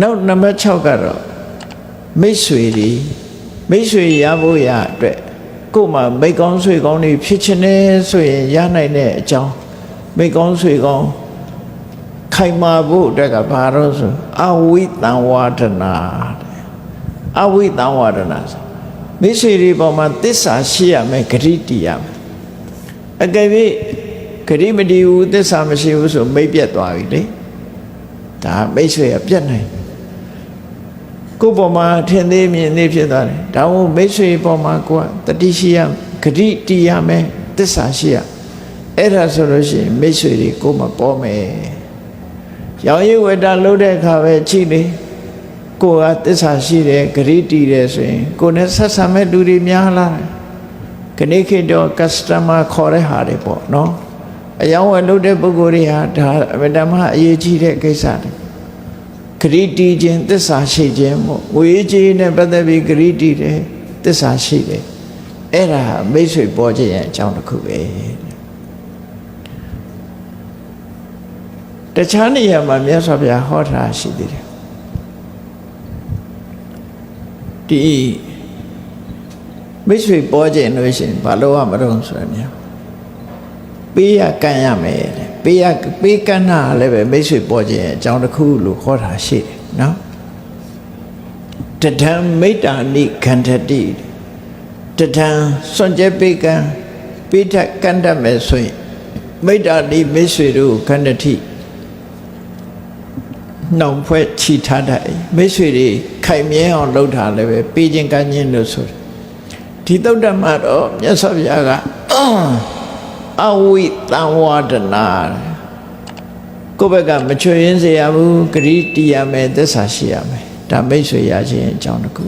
နောက်နံပါတ်6ကတော့မိတ်ဆွေတွေမိတ်ဆွေရဖို့ရအတွက်ကိုယ်မှာမိတ်ကောင်းဆွေကောင်းတွေဖြစ်ချင်တယ်ဆိုရင်ရနိုင်တဲ့အကြောင်းမိတ်ကောင်းဆွေကောင်းခိုင်မာဖို့အတွက်ကဘာလို့ဆိုအဝိတံဝါဒနာတဲ့အဝိတံဝါဒနာဆိုမိတ်ဆွေတွေပေါ်မှာတစ္ဆာရှိရမယ်ဂရိတီရမယ်အကယ်၍ဂရိမတီဘူးတစ္ဆာမရှိဘူးဆိုမိတ်ပြတ်သွားပြီလေဒါမိတ်ဆွေကပြတ်နိုင်တယ် ကိုယ့်ပေါ်မှာထင်သေးမြင်သေးဖြစ်သွားတယ်ဒါမို့မိတ်ဆွေပေါ်မှာကိုယ်ကတတိရှိရဂရိတီရမယ်တစ္ဆာရှိရအဲ့ဒါဆိုလို့ရှိရင်မိတ်ဆွေတွေကိုယ်မှာပေါ်မယ်ရောင်ရည်ဝတ္တလုပ်တဲ့အခါပဲချိလေကိုယ်ကတစ္ဆာရှိတယ်ဂရိတီတယ်ဆိုရင်ကိုယ်နဲ့ဆက်ဆံမဲ့လူတွေများလာတယ်ခဏခေတ်တော့ customer ခေါ်တဲ့ဟာတွေပေါ့နော်အယောင်းဝယ်လုပ်တဲ့ပုဂ္ဂိုလ်တွေဟာဒါအမြဲတမ်းအရေးကြီးတဲ့ကိစ္စတွေ ဂရိတီခြင်းသစ္စာရှိခြင်းမို့ငွေကြေးနဲ့ပတ်သက်ပြီးဂရိတီတယ်သစ္စာရှိတယ်အဲ့ဒါမိတ်ဆွေပေါ်ခြင်းရဲ့အကြောင်းတစ်ခုပဲတခြားနေရာမှာမြတ်စွာဘုရားဟောထားရှိသေးတယ်ဒီမိတ်ဆွေပေါ်ခြင်းလို့ရှိရင်ဘာလို့ရမလို့ဆိုရမြ ပေးရကမ်းရမယ်တဲ့ပေးရပေးကမ်းတာလည်းပဲမိတ်ဆွေပေါ်ခြင်းရဲ့အကြောင်းတစ်ခုလို့ခေါ်တာရှိတယ်နော်တထံမိတ္တာနိခန္ဓတိတထံစွန့်ကြဲပေးကမ်းပေးထက်ကမ်းတတ်မယ်ဆိုရင်မိတ္တာနိမိတ်ဆွေတို့ခန္ဓတိနှောင်ဖွဲ့ချီထားတတ်၏မိတ်ဆွေတွေခိုင်မြဲအောင်လုပ်တာလည်းပဲပေးခြင်းကမ်းခြင်းလို့ဆိုတယ်ဒီတုတ်တမတော့မြတ်စွာဘုရားက အဝိတံဝဒနာကိုယ့်ဘက်ကမချွေရင်းစေရဘူးဂရိတီရမယ်သစ္စာရှိရမယ်ဒါမိတ်ဆွေရခြင်းအကြောင်းတစ်ခု